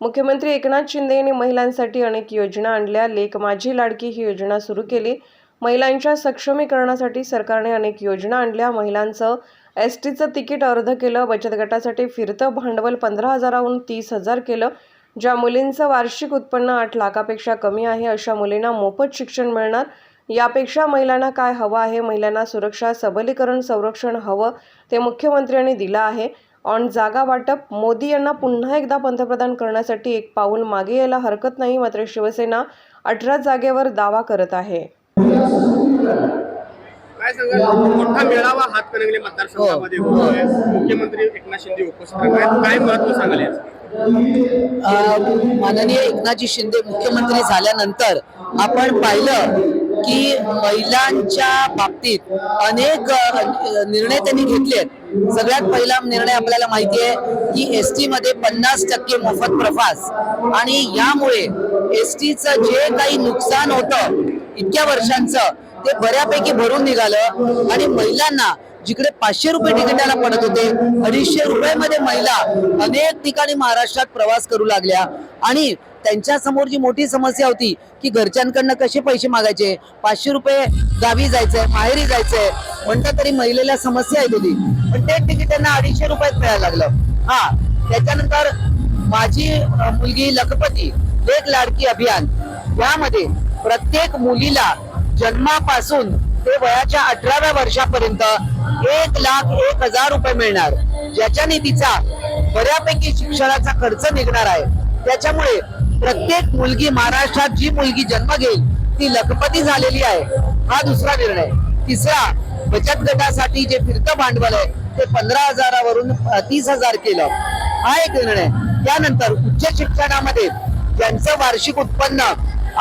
मुख्यमंत्री एकनाथ शिंदे यांनी महिलांसाठी अनेक योजना आणल्या. लेख माझी लाडकी ही योजना सुरू केली. महिलांच्या सक्षमीकरणासाठी सरकारने अनेक योजना आणल्या. महिलांचं एस टीचं तिकीट अर्ध केलं. बचत गटासाठी फिरतं. भांडवल पंधरा हजाराहून तीस हजार केलं. ज्या मुलींचं वार्षिक उत्पन्न आठ लाखापेक्षा कमी आहे अशा मुलींना मोफत शिक्षण मिळणार. यापेक्षा महिलांना काय हवं आहे? महिलांना सुरक्षा सबलीकरण संरक्षण हवं ते मुख्यमंत्र्यांनी दिलं आहे. ऑन जागा वाटप मोदी यांना पुन्हा एकदा पंतप्रधान करण्यासाठी एक पाऊल मागे यायला हरकत नाही मात्र शिवसेना अठरा जागेवर दावा करत आहे. काय सांगाल? मोठा मेळावा हातकणंगले मतदारसंघामध्ये होतोय मुख्यमंत्री एकनाथ शिंदे उपस्थित आहेत. काय महत्त्व सांगाल याचं? अ, माननीय एकनाथजी शिंदे मुख्यमंत्री झाल्यानंतर आपण पाहिलं की महिलांच्या बाबतीत अनेक निर्णय त्यांनी घेतलेत सगळ्यात पहिला निर्णय आपल्याला माहिती आहे की एस टी मध्ये पन्नास टक्के मोफत प्रवास. आणि यामुळे एस टीचं जे काही नुकसान होतं इतक्या वर्षांचं ते बऱ्यापैकी भरून निघालं. आणि महिलांना जिकडे पाचशे रुपये तिकिटाला पडत होते अडीचशे रुपयामध्ये महिला अनेक ठिकाणी महाराष्ट्रात प्रवास करू लागल्या. आणि त्यांच्यासमोर जी मोठी समस्या होती की घरच्यांकडनं कसे पैसे मागायचे? पाचशे रुपये गावी जायचंय माहेरी जायचंय म्हणतात तरी महिलेला समस्या येत होती पण ते तिकीट त्यांना अडीचशे रुपयात मिळायला लागलं. हा त्याच्यानंतर माझी मुलगी लखपती लेख लाडकी अभियान. यामध्ये प्रत्येक मुलीला जन्मापासून ते वयाच्या अठराव्या वर्षापर्यंत एक लाख एक हजार रुपये मिळणार. ज्याच्या निधीचा बऱ्यापैकी शिक्षणाचा खर्च निघणार आहे. त्याच्यामुळे प्रत्येक मुलगी महाराष्ट्रात जी मुलगी जन्म घेईल ती लखपती झालेली आहे. हा दुसरा निर्णय. तिसरा बचत गटासाठी जे फिरतं भांडवल आहे ते पंधरा हजारावरून तीस हजार केलं. हा एक निर्णय. त्यानंतर उच्च शिक्षणामध्ये ज्यांचं वार्षिक उत्पन्न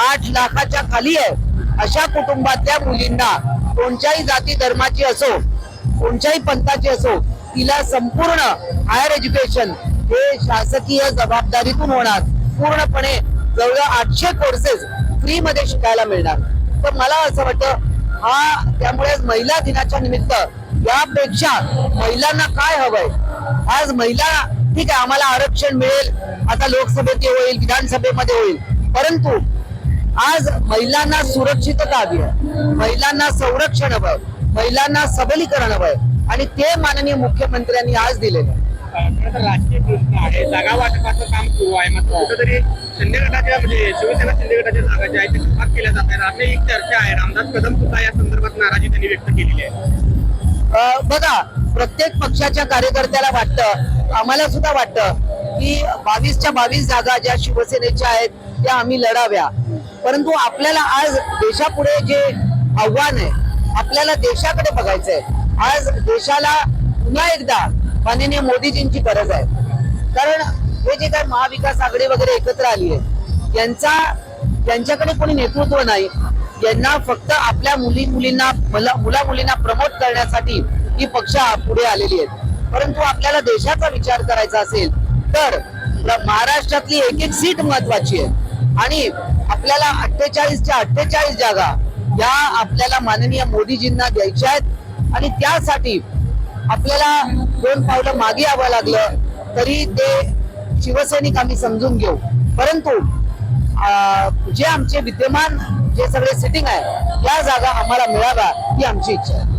आठ लाखाच्या खाली आहे अशा कुटुंबातल्या मुलींना कोणत्याही जाती धर्माची असो कोणत्याही पंथाची असो तिला संपूर्ण हायर एज्युकेशन हे शासकीय जबाबदारीतून होणार. पूर्णपणे जवळ आठशे कोर्सेस फ्री मध्ये शिकायला मिळणार. तर मला असं वाटतं हा त्यामुळे महिला दिनाच्या निमित्त यापेक्षा महिलांना काय हवंय? आज महिला ठीक आहे आम्हाला आरक्षण मिळेल आता लोकसभेत होईल विधानसभेमध्ये होईल. परंतु आज महिलांना सुरक्षितता हवी आहे. महिलांना संरक्षण हवंय महिलांना सबलीकरण हवंय आणि ते माननीय मुख्यमंत्र्यांनी आज दिलेलं आहे. राजकीय आहे. जागा वाटपाचं काम सुरू आहे. मात्र कुठेतरी शिंदे गटाच्या म्हणजे शिवसेना शिंदे गटाच्या जागा ज्या आहेत त्या कपात केल्या जात आहेत. आता एक चर्चा आहे. रामदास कदम सुद्धा या संदर्भात नाराजी त्यांनी व्यक्त केलेली आहे. बघा प्रत्येक पक्षाच्या कार्यकर्त्याला वाटतं आम्हाला सुद्धा वाटतं की बावीसच्या बावीस जागा ज्या शिवसेनेच्या आहेत त्या आम्ही लढाव्या. परंतु आपल्याला आज देशापुढे जे आव्हान आहे आपल्याला देशाकडे बघायचं आहे आज देशाला पुन्हा एकदा माननीय मोदीजींची गरज आहे. कारण हे जे काय महाविकास आघाडी वगैरे एकत्र आली आहे यांचा त्यांच्याकडे कोणी नेतृत्व नाही. यांना फक्त आपल्या मुली मुलींना मुला मुला मुलींना प्रमोट करण्यासाठी ही पक्ष पुढे आलेली आहेत. परंतु आपल्याला देशाचा विचार करायचा असेल तर महाराष्ट्रातली एक एक सीट महत्वाची आहे. आणि आपल्याला अठ्ठेचाळीसच्या अठ्ठेचाळीस जागा या आपल्याला माननीय मोदीजींना द्यायच्या आहेत. आणि त्यासाठी आपल्याला दोन पावलं मागे यावं लागलं तरी ते शिवसैनिक आम्ही समजून घेऊ. परंतु अं, जे आमचे विद्यमान जे सगळे सिटिंग आहे त्या जागा आम्हाला मिळाव्या ही आमची इच्छा आहे.